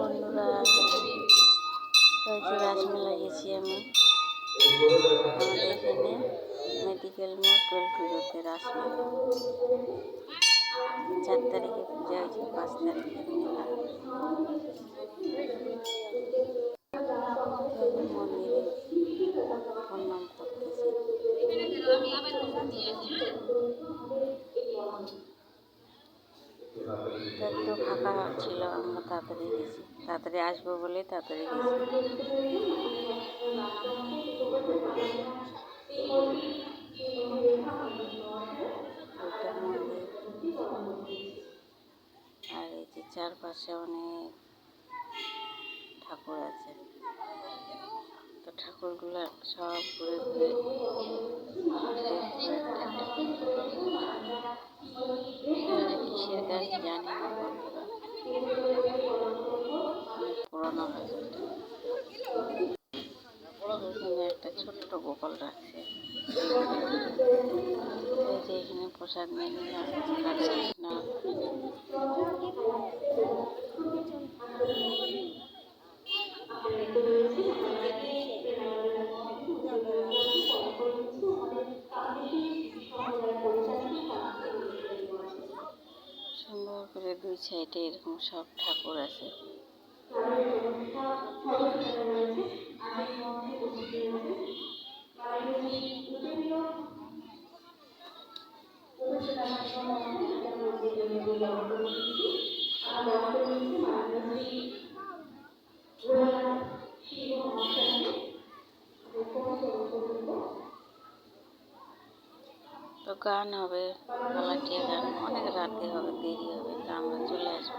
বন্ধুরা কয়েকটি রাসমেলা গেছি আমি। আমাদের এখানে মেডিকেল মোড় টোয়েল পুজোতে রাসমেলা চার তারিখে পূজা হয়েছে, পাঁচ তারিখে মেলা মন্দিরে প্রণাম করতেছি। তো একটু ফাঁকা ছিল, আমরা তাড়াতাড়ি গেছি। তাড়াতাড়ি আসব বলে তাড়াতাড়ি গেছি। আর এই যে চারপাশে অনেক ঠাকুর আছে। তো ঠাকুরগুলো সব ঘুরে ঘুরে ছোট্ট গোপাল রাখছে। যে এখানে প্রসাদ নিলাম রাধাকৃষ্ণ সুন্দর করে দুই সাইডে এরকম সব ঠাকুর আছে। তো গান হবে গলাটিয়া গান অনেক রাতে হবে, দেরি হবে, তো আমরা চলে আসব।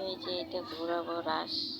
এই যে এটা ঘোরাবো রাস।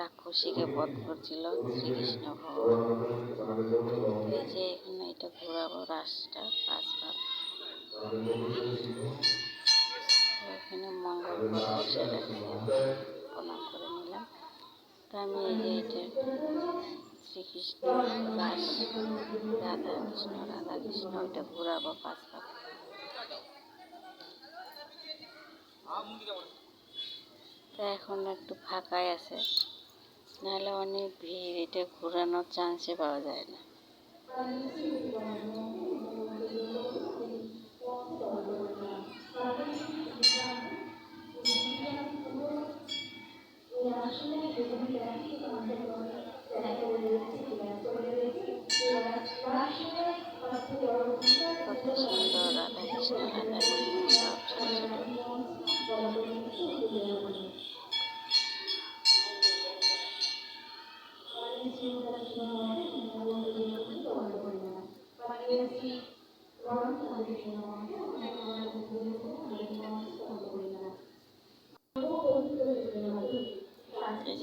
রাক্ষসীকে বধ করছিল শ্রীকৃষ্ণ এই যে এখানে এটা ঘোরাবো রাসটা পাঁচবার এখানে মঙ্গল প্রণাম করে নিলাম। তো আমি এই যে এটা শ্রীকৃষ্ণ, রাস, রাধা কৃষ্ণ রাধা কৃষ্ণ, ওইটা ঘোরাবো পাঁচবার তা এখন একটু ফাঁকাই আছে। নাহলে অনেক ভিড় এটা ঘোরানোর চান্সে পাওয়া যায় না।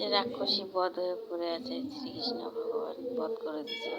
রাক্ষসী বধ হয়ে পড়ে আছে শ্রীকৃষ্ণ ভগবান বধ করে দিচ্ছে